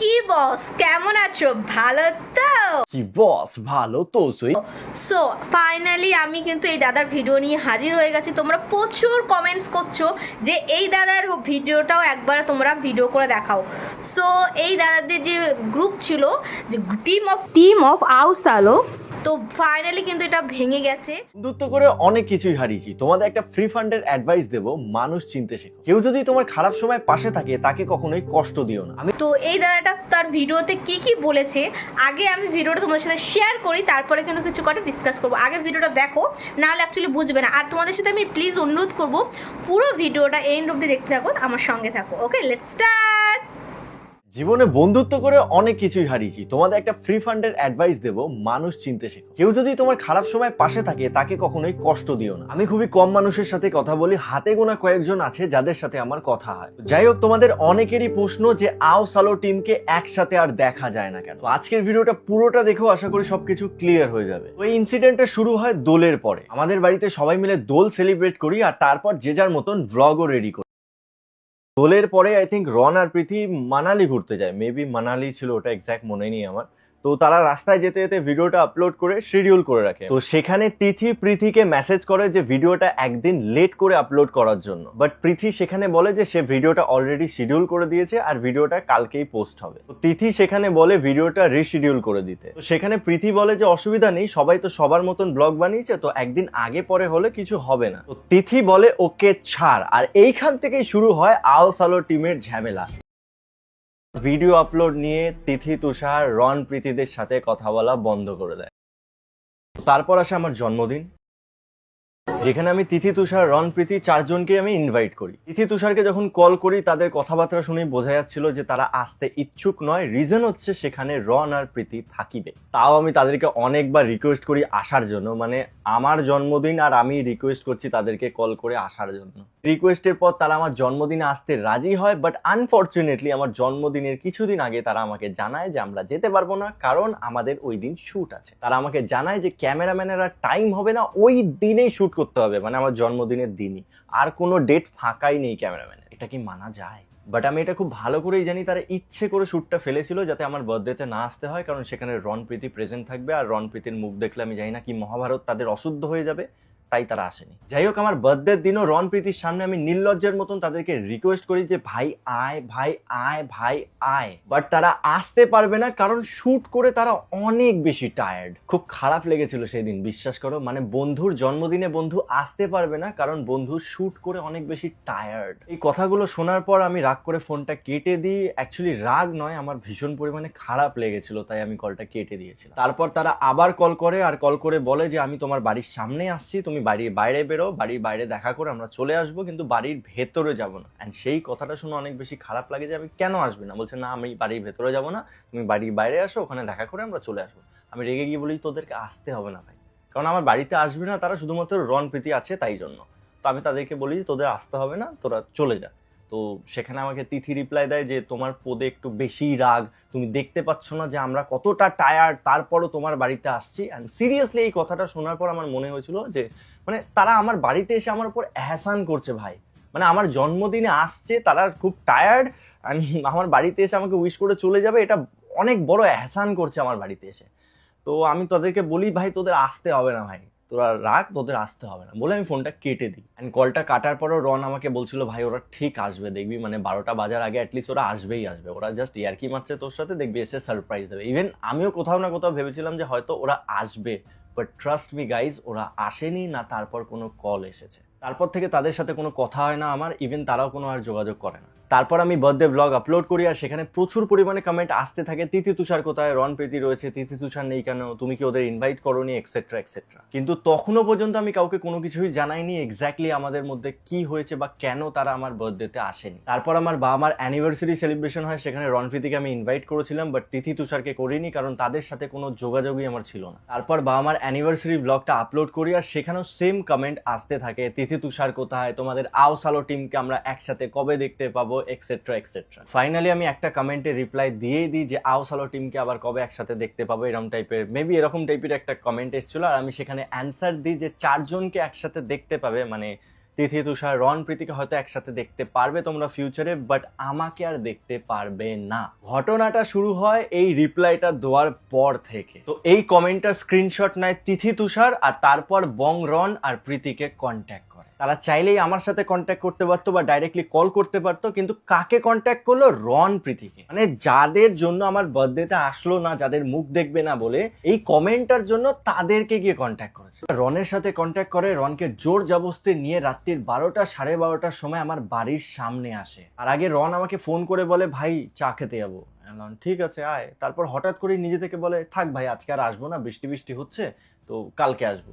কি বস কেমন আছো? ভালো তো? কি বস ভালো তো সই। সো ফাইনালি আমি কিন্তু এই দাদার ভিডিও নিয়ে হাজির হয়ে গেছি। তোমরা প্রচুর কমেন্টস করছ যে এই দাদার ভিডিওটাও একবার তোমরা ভিডিও করে দেখাও। সো এই দাদাদের যে গ্রুপ ছিল যে টিম অফ টিম অফ আউসালো তো ফাইনালি কিন্তু এটা ভেঙে গেছে। বন্ধুত্ব করে অনেক কিছুই হারিয়েছি। তোমাদের একটা ফ্রি ফান্ডের অ্যাডভাইস দেব মানুষ চিনতে শেখো। কেউ যদি তোমার খারাপ সময় পাশে থাকে তাকে কখনোই কষ্ট দিও না। আমি তো এই দাদাটা তার ভিডিওতে কি কি বলেছে আগে আমি ভিডিওটা তোমাদের সাথে শেয়ার করি তারপরে কিন্তু কিছু কটা ডিসকাস করব। আগে ভিডিওটা দেখো নাহলে অ্যাকচুয়ালি বুঝবে না। আর তোমাদের সাথে আমি প্লিজ অনুরোধ করব পুরো ভিডিওটা এই অব্দি দেখতে থাকো আমার সঙ্গে থাকো। ওকে লেটস স্টার্ট জীবনে বন্ধুত্ব করে অনেক কিছুই হারিয়েছি। তোমাদের একটা ফ্রি ফান্ডের অ্যাডভাইস দেব, মানুষ চিনতে শেখো। কেউ যদি তোমার খারাপ সময় পাশে থাকে, তাকে কখনোই কষ্ট দিও না। আমি খুবই কম মানুষের সাথে কথা বলি, হাতে গোনা কয়েকজন আছে যাদের সাথে আমার কথা হয়। যাই হোক, তোমাদের অনেকেরই প্রশ্ন যে, আও সালো টিমকে একসাথে আর দেখা যায় না কেন? আজকের ভিডিওটা পুরোটা দেখেও আশা করি সবকিছু ক্লিয়ার হয়ে যাবে। ওই ইনসিডেন্টটা শুরু হয় দোলের পরে। আমাদের বাড়িতে সবাই মিলে দোল সেলিব্রেট করি আর তারপর যে যার মতন ব্লগও রেডি করি। দোলের পরে আই থিঙ্ক রন আর প্রীতি মানালি ঘুরতে যায়। মেবি মানালি ছিল, ওটা এক্স্যাক্ট মনে নেই আমার। তো তারা রাস্তায় যেতে যেতে ভিডিওটা আপলোড করে শিডিউল করে রাখে। তো সেখানে তিথি প্রীতিকে মেসেজ করে যে ভিডিওটা একদিন লেট করে আপলোড করার জন্য। বাট প্রীতি সেখানে বলে যে সে ভিডিওটা অলরেডি শিডিউল করে দিয়েছে আর ভিডিওটা কালকেই পোস্ট হবে। তো তিথি সেখানে বলে ভিডিওটা রিশিডিউল করে দিতে। তো সেখানে প্রীতি বলে যে অসুবিধা নেই, সবাই তো সবার মতন ব্লগ বানিয়েছে, তো একদিন আগে পরে হলে কিছু হবে না। তো তিথি বলে, ওকে ছাড়। আর এইখান থেকেই শুরু হয় আও সালো টিমের ঝামেলা। ভিডিও আপলোড নিয়ে তিথি, তুষার রন প্রীতিদের সাথে কথা বলা বন্ধ করে দেয়। তারপর আসে আমার জন্মদিন। যেখানে আমি তিথি তুষার রন প্রীতি চারজনকে আমি ইনভাইট করি। তিথি তুষারকে যখন কল করি, তাদের কথাবার্তা শুনেই বোঝা যাচ্ছিল যে তারা আসতে ইচ্ছুক নয়। রিজন হচ্ছে সেখানে রন আর প্রীতি থাকিবে। তাও আমি তাদেরকে অনেকবার রিকোয়েস্ট করি আসার জন্য। মানে আমার জন্মদিন আর আমি রিকোয়েস্ট করছি তাদেরকে কল করে আসার জন্য। রিকোয়েস্টের পর তারা আমার জন্মদিনে আসতে রাজি হয় বাট আনফর্চুনেটলি আমার জন্মদিনের কিছুদিন আগে তারা আমাকে জানায় যে আমরা যেতে পারব না, কারণ আমাদের ওই দিন শ্যুট আছে। তারা আমাকে জানায় যে ক্যামেরাম্যানেরা টাইম হবে না, ওই দিনেই শ্যুট করতে হবে মানে আমার জন্মদিনের দিনই। আর কোনো ডেট ফাঁকাই নেই ক্যামেরাম্যানের এটা কি মানা যায়? বাট আমি এটা খুব ভালো করেই জানি, তারা ইচ্ছে করে শ্যুটটা ফেলেছিল যাতে আমার বার্থডেতে না আসতে হয়, কারণ সেখানে রণপ্রীতি প্রেজেন্ট থাকবে, আর রণপ্রীতির মুখ দেখলে আমি জানি না কি মহাভারত তাদের অশুদ্ধ হয়ে যাবে। তাই তারা আসেনি। যাই হোক আমার বার্থডের দিনও রন প্রীতির সামনে আমি নির্লজ্জের মতন তাদেরকে রিকোয়েস্ট করি যে, ভাই, আয় ভাই আয় ভাই, আয়। বাট তারা আসতে পারবে না, কারণ শুট করে তারা অনেক বেশি টায়ার্ড খুব খারাপ লেগেছিল সেই দিন বিশ্বাস করো। মানে বন্ধুর জন্মদিনে বন্ধু আসতে পারবে না, কারণ বন্ধু শুট করে অনেক বেশি টায়ার্ড এই কথাগুলো শোনার পর আমি রাগ করে ফোনটা কেটে দিই। অ্যাকচুয়ালি রাগ নয়, আমার ভীষণ পরিমাণে খারাপ লেগেছিল, তাই আমি কলটা কেটে দিয়েছিলাম। তারপর তারা আবার কল করে, আর কল করে বলে যে, আমি তোমার বাড়ির সামনে আসছি, তুমি বাড়ির বাইরে বেরো বাড়ির বাইরে দেখা করে আমরা চলে আসব, কিন্তু বাড়ির ভেতরে যাব না। অ্যান্ড সেই কথাটা শুনে অনেক বেশি খারাপ লাগে যে আমি কেন আসবি না? বলছে, না, আমি বাড়ির ভেতরে যাব না। তুমি বাড়ির বাইরে আসো, ওখানে দেখা করে আমরা চলে আসব। আমি রেগে গিয়ে বলি, তোদেরকে আসতে হবে না ভাই। কারণ আমার বাড়িতে আসবি না, তারা শুধুমাত্র রন প্রীতি আছে তাই জন্য। তো আমি তাদেরকে বলি, তোদের আসতে হবে না, তোরা চলে যা। তো সেখানে আমাকে তিথি রিপ্লাই দেয় যে তোমার পদে একটু বেশি রাগ। তুমি দেখতে পাচ্ছ না যে আমরা কতটা টায়ার্ড তারপরও তোমার বাড়িতে আসছি। অ্যান্ড সিরিয়াসলি এই কথাটা শোনার পর আমার মনে হয়েছিল যে মানে তারা আমার বাড়িতে এসে আমার উপর এহসান করছে ভাই। মানে আমার জন্মদিনে আসছে, তারা খুব টায়ার্ড অ্যান্ড আমার বাড়িতে এসে আমাকে উইশ করে চলে যাবে, এটা অনেক বড় এহসান করছে আমার বাড়িতে এসে। তো আমি তাদেরকে বলি, ভাই, তোদের আসতে হবে না ভাই। তোরা রাখ, তোদের আসতে হবে না। বলে আমি ফোনটা কেটে দিই। অ্যান্ড কলটা কাটার পরও রন আমাকে বলছিল, ভাই, ওরা ঠিক আসবে, দেখবি? মানে বারোটা বাজার আগে অ্যাটলিস্ট ওরা আসবেই আসবে। ওরা জাস্ট ইয়ারকি মারছে তোর সাথে, দেখবি এসে সারপ্রাইজ দেবে। ইভেন আমিও কোথাও না কোথাও ভেবেছিলাম যে হয়তো ওরা আসবে। বাট ট্রাস্ট মি গাইজ ওরা আসেনি না, তারপর কোনো কল এসেছে। তারপর থেকে তাদের সাথে কোনো কথা হয় না আমার ইভেন তারাও কোনো আর যোগাযোগ করে না। তারপর আমি বার্থডে ব্লগ আপলোড করি আর সেখানে প্রচুর পরিমাণে কমেন্ট আসতে থাকে, তিথি তুষার কোথায়? রন প্রীতি রয়েছে, তিথি তুষার নেই কেন? তুমি কি ওদের ইনভাইট করোনি? এক্সেট্রা এক্সেট্রা কিন্তু তখনও পর্যন্ত আমি কাউকে কোনো কিছুই জানাইনি এক্স্যাক্টলি আমাদের মধ্যে কি হয়েছে বা কেন তারা আমার বার্থডেতে আসেনি। তারপর আমার বাবা মার অ্যানিভার্সারি সেলিব্রেশন হয়, সেখানে রন প্রীতিকে আমি ইনভাইট করেছিলাম বাট তিথি তুষারকে করিনি কারণ তাদের সাথে কোনো যোগাযোগই আমার ছিল না। তারপর বাবা মার অ্যানিভার্সারি ব্লগটা আপলোড করি আর সেখানেও সেম কমেন্ট আসতে থাকে, তিথি তুষার কোথায়? তোমাদের আও সালো টিমকে আমরা একসাথে কবে দেখতে পাবো? এক্সেট্রা এক্সেট্রা ফাইনালি আমি একটা কমেন্টে রিপ্লাই দিয়েই দিই যে, আও সালো টিমকে আবার কবে একসাথে দেখতে পাবো? এরকম টাইপের মেবি এরকম টাইপের একটা কমেন্ট এসেছিল। আর আমি সেখানে অ্যান্সার দিই যে চারজনকে একসাথে দেখতে পাবে। মানে তিথি, তুষার, রন, প্রীতিকে হয়তো একসাথে দেখতে পারবে তোমরা ফিউচারে বাট আমাকে আর দেখতে পারবে না। ঘটনাটা শুরু হয় এই রিপ্লাইটা দেওয়ার পর থেকে। তো এই কমেন্টটা স্ক্রিনশট নেয় তিথি, তুষার, আর তারপর বং, রন আর প্রীতিকে কন্ট্যাক্ট তারা চাইলেই আমার সাথে কন্ট্যাক্ট করতে পারতো বা ডাইরেক্টলি কল করতে পারতো, কিন্তু কাকে কন্ট্যাক্ট করল? রন প্রীতিকে। মানে যাদের জন্য আমার বার্থডেতে আসলো না, যাদের মুখ দেখবে না বলে, এই কমেন্টটার জন্য তাদেরকে গিয়ে কন্ট্যাক্ট করেছে। রনের সাথে কন্ট্যাক্ট করে, রনকে জোর জবস্তি নিয়ে রাত্রির বারোটা, সাড়ে বারোটার সময় আমার বাড়ির সামনে আসে। আর আগে রন আমাকে ফোন করে বলে, ভাই, চা খেতে যাব। ঠিক আছে, আয়। তারপর হঠাৎ করে নিজে থেকে বলে, থাক ভাই, আজকে আর আসব না, বৃষ্টি বৃষ্টি হচ্ছে, তো কালকে আসব।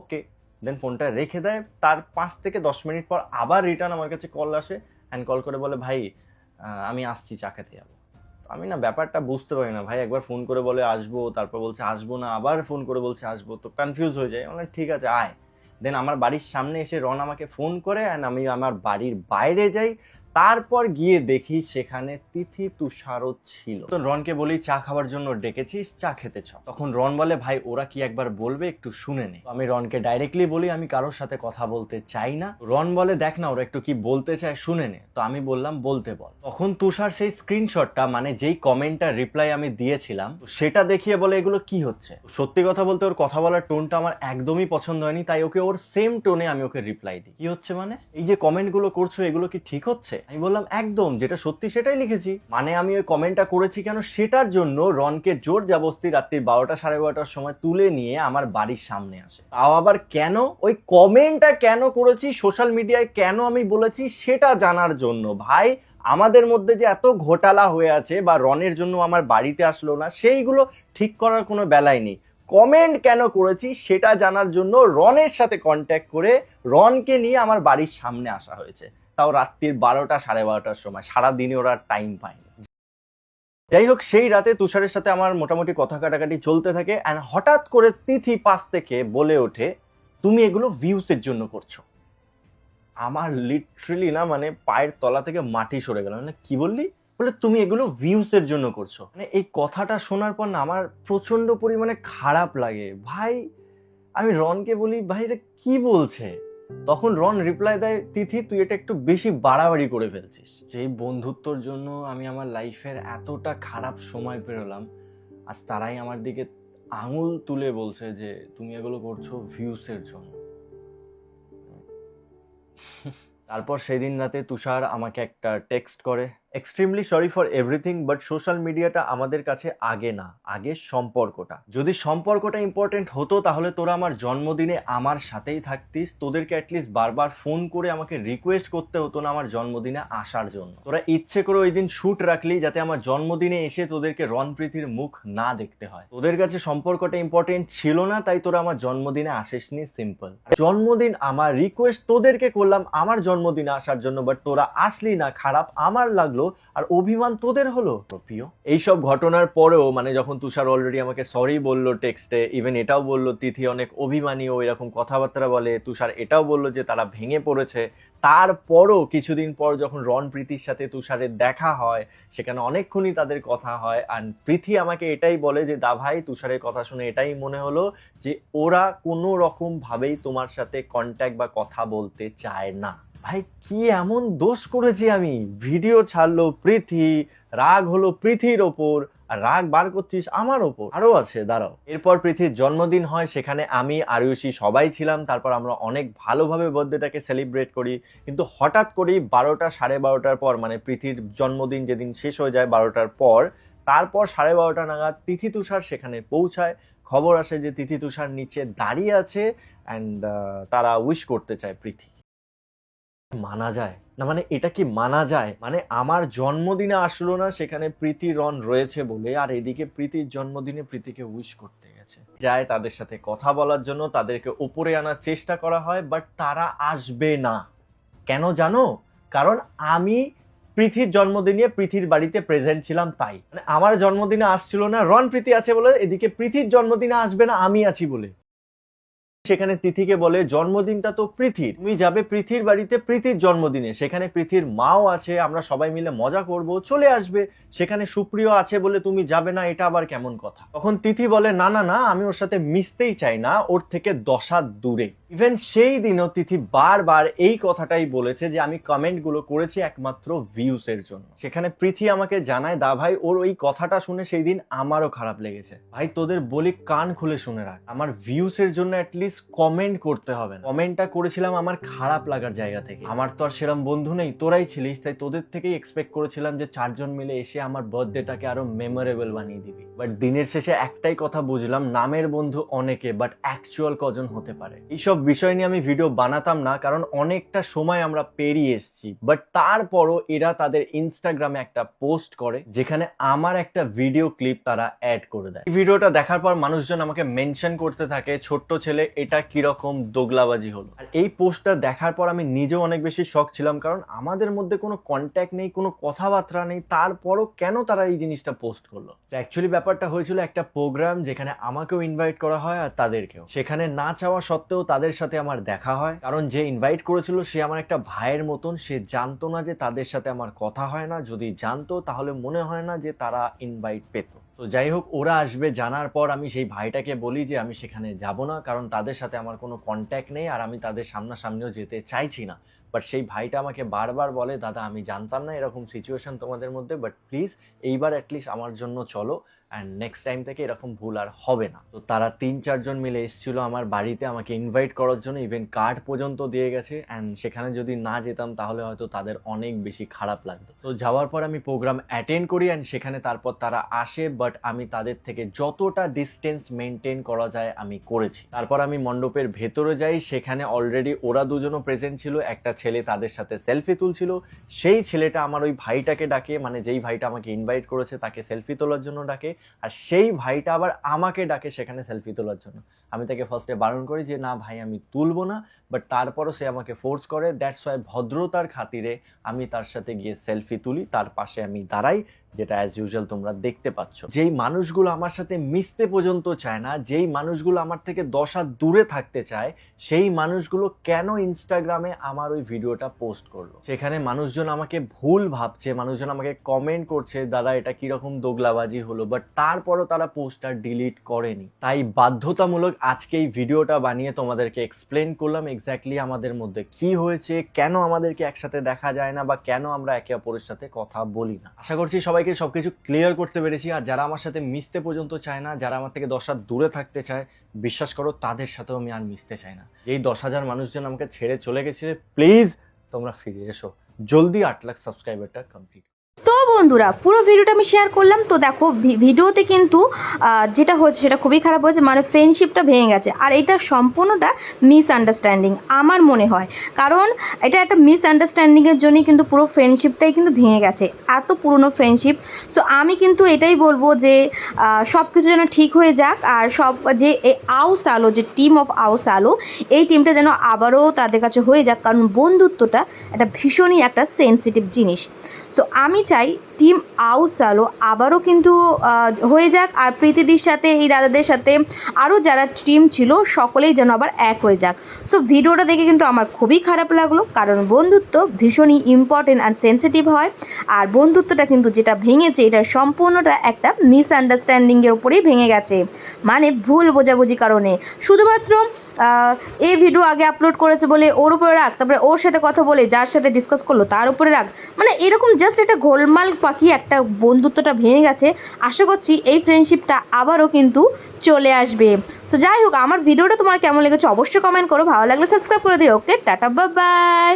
ওকে দেন ফোনটা রেখে দেয়। তার পাঁচ থেকে দশ মিনিট পর আবার রিটার্ন আমার কাছে কল আসে অ্যান্ড কল করে বলে, ভাই আমি আসছি, চা খেতে যাব। আমি না ব্যাপারটা বুঝতে পারি না। ভাই একবার ফোন করে বলে, আসব। তারপর বলছে, আসব না। আবার ফোন করে বলছে, আসব। তো কনফিউজ হয়ে যায়। মানে ঠিক আছে, আয়। দেন আমার বাড়ির সামনে এসে রন আমাকে ফোন করে অ্যান্ড আমি আমার বাড়ির বাইরে যাই। তারপর গিয়ে দেখি সেখানে তিথি তুষারও ছিল। তো রনকে বলি চা খাওয়ার জন্য ডেকেছিস, চা খেতে চ। তখন রন বলে, ভাই, ওরা কি একবার বলবে একটু শুনে নে। আমি রনকে ডাইরেক্টলি বলি, আমি কারোর সাথে কথা বলতে চাই না। রন বলে, দেখ না, ওরা একটু কি বলতে চায়, শুনে নে। তো আমি বললাম, বলতে বল। তখন তুষার সেই স্ক্রিনশটটা মানে যেই কমেন্টটা রিপ্লাই আমি দিয়েছিলাম সেটা দেখিয়ে বলে, এগুলো কি হচ্ছে? সত্যি কথা বলতে ওর কথা বলার টোনটা আমার একদমই পছন্দ হয়নি, তাই ওকে ওর সেম টোনে আমি ওকে রিপ্লাই দিই। কি হচ্ছে মানে? এই যে কমেন্টগুলো করছ, এগুলো কি ঠিক হচ্ছে? আমি বললাম, একদম, যেটা সত্যি সেটাই লিখেছি। মানে আমি ওই কমেন্টটা করেছি কেন? সেটার জন্য রনকে জোর জাবস্তি রাত্রি বারোটা সাড়ে বারোটার সময় তুলে নিয়ে আমার বাড়ির সামনে আসে। তাও আবার কেন? ওই কমেন্টটা কেন করেছি? সোশ্যাল মিডিয়ায় কেন আমি বলেছি? সেটা জানার জন্য। ভাই, আমাদের মধ্যে যে এত ঘোটালা হয়ে আছে বা রনের জন্য আমার বাড়িতে আসলো না, সেইগুলো ঠিক করার কোনো বেলায় নেই। কমেন্ট কেন করেছি? সেটা জানার জন্য রনের সাথে কন্ট্যাক্ট করে রনকে নিয়ে আমার বাড়ির সামনে আসা হয়েছে। তাও রাত্রির বারোটা, সাড়ে বারোটার সময়। সারা দিনে ওরা টাইম পায়নি যাই হোক সেই রাতে তুষারের সাথে আমার মোটামুটি কথা কাটাকাটি চলতে থাকে অ্যান্ড হঠাৎ করে তিথি পাশ থেকে বলে ওঠে, তুমি এগুলো ভিউসের জন্য করছ। আমার লিটারেলি না মানে পায়ের তলা থেকে মাটি সরে গেল। মানে কি বললি? বলে, তুমি এগুলো ভিউসের জন্য করছ। মানে এই কথাটা শোনার পর না, আমার প্রচণ্ড পরিমাণে খারাপ লাগে। ভাই, আমি রনকে বলি, ভাই, এটা কি বলছে? তখন রন রিপ্লাই দেয়, তিথি, তুই এটা একটু বেশি বাড়াবাড়ি করে ফেলছিস। যে বন্ধুত্বর জন্য আমি আমার লাইফের এতটা খারাপ সময় পেরোলাম, আজ তারাই আমার দিকে আঙুল তুলে বলছে যে, তুমি এগুলো করছ ভিউসের জন্য। তারপর সেদিন রাতে তুষার আমাকে একটা টেক্সট করে extremely sorry for everything but social মিডিয়াটা আমাদের কাছে আগে না, আগে সম্পর্কটা। যদি সম্পর্কটা ইম্পর্টেন্ট হতো, তাহলে তোরা আমার জন্মদিনে আমার সাথেই থাকতিস। তোদেরকে অ্যাটলিস্ট বারবার ফোন করে আমাকে রিকোয়েস্ট করতে হতো না আমার জন্মদিনে আসার জন্য। তোরা ইচ্ছে করে ওই দিন শ্যুট রাখলি, যাতে আমার জন্মদিনে এসে তোদেরকে রণপ্রীতির মুখ না দেখতে হয়। তোদের কাছে সম্পর্কটা ইম্পর্টেন্ট ছিল না, তাই তোরা আমার জন্মদিনে আসিসনি সিম্পল জন্মদিন আমার রিকোয়েস্ট তোদেরকে করলাম, আমার জন্মদিনে আসার জন্য বাট তোরা আসলি না, খারাপ আমার লাগল আর অভিমান তোদের হলো? প্রিয়? এইসব ঘটনার পরেও মানে যখন তুষার অলরেডি আমাকে সরি বলল টেক্সটে ইভেন এটাও বলল, তিথি অনেক অভিমানী ও এরকম কথাবার্তা বলে, তুষার এটাও বলল যে তারা ভেঙে পড়েছে। তারপরও কিছুদিন পর যখন রন প্রীতির সাথে তুষারের দেখা হয়, সেখানে অনেকক্ষণই তাদের কথা হয় আর প্রীতি আমাকে এটাই বলে যে, দা ভাই, তুষারের কথা শুনে এটাই মনে হলো যে, ওরা কোনো রকম ভাবেই তোমার সাথে কন্ট্যাক্ট বা কথা বলতে চায় না। ভাই, কি এমন দোষ করেছি আমি? ভিডিও ছাড়লো প্রীতি, রাগ হলো পৃথির ওপর, আর রাগ বার করছিস আমার ওপর। আরও আছে, দাঁড়াও। এরপর পৃথির জন্মদিন হয়, সেখানে আমি আরুষি সবাই ছিলাম। তারপর আমরা অনেক ভালোভাবে বার্থডেটাকে সেলিব্রেট করি। কিন্তু হঠাৎ করেই বারোটা, সাড়ে বারোটার পর মানে পৃথির জন্মদিন যেদিন শেষ হয়ে যায় বারোটার পর, তারপর সাড়ে বারোটা নাগাদ তিথি তুষার সেখানে পৌঁছায়। খবর আসে যে তিথি তুষার নিচে দাঁড়িয়ে আছে অ্যান্ড তারা উইশ করতে চায় পৃথি মানা যায়। না মানে এটা কি মানা যায়? মানে আমার জন্মদিনে আসলো না, সেখানে প্রীতি রন রয়েছে বলে, আর এদিকে প্রীতির জন্মদিনে প্রীতিকে উইশ করতে গেছে। যায় তাদের সাথে কথা বলার জন্য, তাদেরকে উপরে আনার চেষ্টা করা হয় বাট তারা আসবে না। কেন জানো? কারণ আমি পৃথির জন্মদিনে পৃথির বাড়িতে প্রেজেন্ট ছিলাম তাই। মানে আমার জন্মদিনে আসছিল না রন প্রীতি আছে বলে, এদিকে পৃথির জন্মদিনে আসবে না, আমি আছি বলে। সেখানে তিথিকে বলে জন্মদিনটা তো পৃথির তুমি যাবে পৃথির বাড়িতে পৃথির জন্মদিনে। সেখানে পৃথির মাও আছে, আমরা সবাই মিলে মজা করব, চলে আসবে। সেখানে সুপ্রিয় আছে বলে তুমি যাবে না, এটা আবার কেমন কথা? তখন তিথি বলে, না না না, আমি ওর সাথে মিশতেই চাই না, ওর থেকে দশা দূরে। ইভেন সেই দিনও তিথি বারবার এই কথাটাই বলেছে যে, আমি কমেন্টগুলো করেছি একমাত্র ভিউস এর জন্য। সেখানে পৃথি আমাকে জানায়, দা ভাই, ওর ওই কথাটা শুনে সেই দিন আমারও খারাপ লেগেছে। ভাই, তোদের বলি কান খুলে শুনে রাখ। আমার ভিউস এর জন্য অ্যাটলিস্ট কমেন্ট করতে হবে না। কমেন্টটা করেছিলাম আমার খারাপ লাগার জায়গা থেকে। আমার তো আর সেরম বন্ধু নেই, তোরাই ছিলিস, তাই তোদের থেকেই এক্সপেক্ট করেছিলাম যে চারজন মিলে এসে আমার বার্থডেটাকে আরও মেমোরেবল বানিয়ে দিবি। বাট দিনের শেষে একটাই কথা বুঝলাম, নামের বন্ধু অনেকে বাট অ্যাকচুয়াল কজন হতে পারে। এইসব বিষয় নিয়ে আমি ভিডিও বানাতাম না, কারণ অনেকটা সময় আমরা পেরিয়ে এসেছি। বাট তারপরও এরা তাদের ইনস্টাগ্রামে একটা পোস্ট করে, যেখানে আমার একটা ভিডিও ক্লিপ তারা অ্যাড করে দেয়। ভিডিওটা দেখার পর মানুষজন আমাকে মেনশন করতে থাকে, ছোট্ট ছেলে এটা কীরকম দোগলাবাজি হলো? আর এই পোস্টটা দেখার পর আমি নিজেও অনেক বেশি শখ ছিলাম, কারণ আমাদের মধ্যে কোনো কন্ট্যাক্ট নেই, কোনো কথাবার্তা নেই, তারপরও কেন তারা এই জিনিসটা পোস্ট করল? অ্যাকচুয়ালি ব্যাপারটা হয়েছিল একটা প্রোগ্রাম যেখানে আমাকেও ইনভাইট করা হয় আর তাদেরকেও। সেখানে না চাওয়া সত্ত্বেও তাদের সাথে আমার দেখা হয়, কারণ যে ইনভাইট করেছিল সে আমার একটা ভাইয়ের মতন, সে জানতো না যে তাদের সাথে আমার কথা হয় না, যদি জানতো তাহলে মনে হয় না যে তারা ইনভাইট পেত। তো যাই হোক, ওরা আসবে। জানার পর আমি সেই ভাইটাকে বলি যে, আমি সেখানে যাব না, কারণ তাদের সাথে আমার কোনো কন্ট্যাক্ট নেই আর আমি তাদের সামনাসামনিও যেতে চাইছি না। বাট সেই ভাইটা আমাকে বারবার বলে, দাদা, আমি জানতাম না এরকম সিচুয়েশন তোমাদের মধ্যে বাট প্লিজ এইবার অ্যাটলিস্ট আমার জন্য চলো। অ্যান্ড নেক্সট টাইম থেকে এরকম ভুল আর হবে না। তো তারা তিন চারজন মিলে এসেছিল আমার বাড়িতে, আমাকে ইনভাইট করার জন্য ইভেন কার্ড পর্যন্ত দিয়ে গেছে। অ্যান্ড সেখানে যদি না যেতাম, তাহলে হয়তো তাদের অনেক বেশি খারাপ লাগতো। তো যাওয়ার পর আমি প্রোগ্রাম অ্যাটেন্ড করি অ্যান্ড সেখানে তারপর তারা আসে বাট আমি তাদের থেকে যতটা ডিস্টেন্স মেনটেন করা যায়, আমি করেছি। তারপর আমি মণ্ডপের ভেতরে যাই, সেখানে অলরেডি ওরা দুজনও প্রেজেন্ট ছিল। একটা ছেলে তাদের সাথে সেলফি তুলছিল। সেই ছেলেটা আমার ওই ভাইটাকে ডাকে মানে যেই ভাইটা আমাকে ইনভাইট করেছে, তাকে সেলফি তোলার জন্য ডাকে। আর সেই ভাইটা আবার আমাকে ডাকে সেখানে সেলফি তোলার জন্য। আমি তাকে ফার্স্টে বারণ করি যে, না ভাই, আমি তুলবো না। বাট তারপরও সে আমাকে ফোর্স করে। দ্যাটস ওয়াই ভদ্রতার খাতিরে আমি তার সাথে গিয়ে সেলফি তুলি। তার পাশে আমি দাঁড়াই। যেটা অ্যাজ ইউজুয়াল তোমরা দেখতে পাচ্ছ। যেই মানুষগুলো আমার সাথে মিশতে পর্যন্ত চায় না, যেই মানুষগুলো আমার থেকে দশ হাত দূরে থাকতে চায়, সেই মানুষগুলো কেন ইনস্টাগ্রামে আমার ওই ভিডিওটা পোস্ট করল? সেখানে মানুষজন আমাকে ভুল ভাবছে, মানুষজন আমাকে কমেন্ট করছে, দাদা, এটা কীরকম দোগলাবাজি হলো? বাট তারপরও তারা পোস্টটা ডিলিট করেনি। তাই বাধ্যতামূলক আজকে এই ভিডিওটা বানিয়ে তোমাদেরকে এক্সপ্লেন করলাম এক্স্যাক্টলি আমাদের মধ্যে কি হয়েছে, কেন আমাদেরকে একসাথে দেখা যায় না, বা কেন আমরা একে অপরের সাথে কথা বলি না। আশা করছি সবাইকে সবকিছু ক্লিয়ার করতে পেরেছি। আর যারা আমার সাথে মিশতে পর্যন্ত চায় না, যারা আমার থেকে দশ দূরে থাকতে চায়, বিশ্বাস করো, তাদের সাথেও আমি আর মিশতে চাই না। এই দশ হাজার মানুষজন আমাকে ছেড়ে চলে গেছিলে প্লিজ তোমরা ফিরে এসো। জলদি আট লাখ সাবস্ক্রাইবারটা কমপ্লিট বন্ধুরা, পুরো ভিডিওটা আমি শেয়ার করলাম। তো দেখো ভিডিওতে কিন্তু যেটা হচ্ছে সেটা খুবই খারাপ হয়েছে মানে ফ্রেন্ডশিপটা ভেঙে গেছে। আর এটা সম্পূর্ণটা মিসআন্ডারস্ট্যান্ডিং আমার মনে হয়। কারণ এটা একটা মিসআন্ডারস্ট্যান্ডিংয়ের জন্যই কিন্তু পুরো ফ্রেন্ডশিপটাই কিন্তু ভেঙে গেছে, এত পুরনো ফ্রেন্ডশিপ সো আমি কিন্তু এটাই বলব যে সব কিছু যেন ঠিক হয়ে যাক, আর সব যে আউস আলো, যে টিম অফ আউস আলো, এই টিমটা যেন আবারও তাদের কাছে হয়ে যাক। কারণ বন্ধুত্বটা একটা ভীষণই একটা সেন্সিটিভ জিনিস। সো আমি চাই টিম আউস আলো আবারও কিন্তু হয়ে যাক। আর প্রীতিদির সাথে, এই দাদাদের সাথে আরও যারা টিম ছিল, সকলেই যেন আবার এক হয়ে যাক। সো ভিডিওটা দেখে কিন্তু আমার খুবই খারাপ লাগল, কারণ বন্ধুত্ব ভীষণই ইম্পর্টেন্ট অ্যান্ড সেন্সিটিভ হয়। আর বন্ধুত্বটা কিন্তু যেটা ভেঙেছে, এটা সম্পূর্ণটা একটা মিসআন্ডারস্ট্যান্ডিংয়ের উপরেই ভেঙে গেছে। মানে ভুল বোঝাবুঝি কারণে। শুধুমাত্র এই ভিডিও আগে আপলোড করেছে বলে ওর উপরে রাখ তারপরে ওর সাথে কথা বলে যার সাথে ডিসকাস করল তার উপরে রাখ মানে এরকম জাস্ট একটা গোলমাল পাখি, একটা বন্ধুত্বটা ভেঙে গেছে। আশা করছি এই ফ্রেন্ডশিপটা আবারও কিন্তু চলে আসবে। সো যাই হোক, আমার ভিডিওটা তোমার কেমন লেগেছে অবশ্যই কমেন্ট করো। ভালো লাগলে সাবস্ক্রাইব করে দিও। ওকে টাটা বাই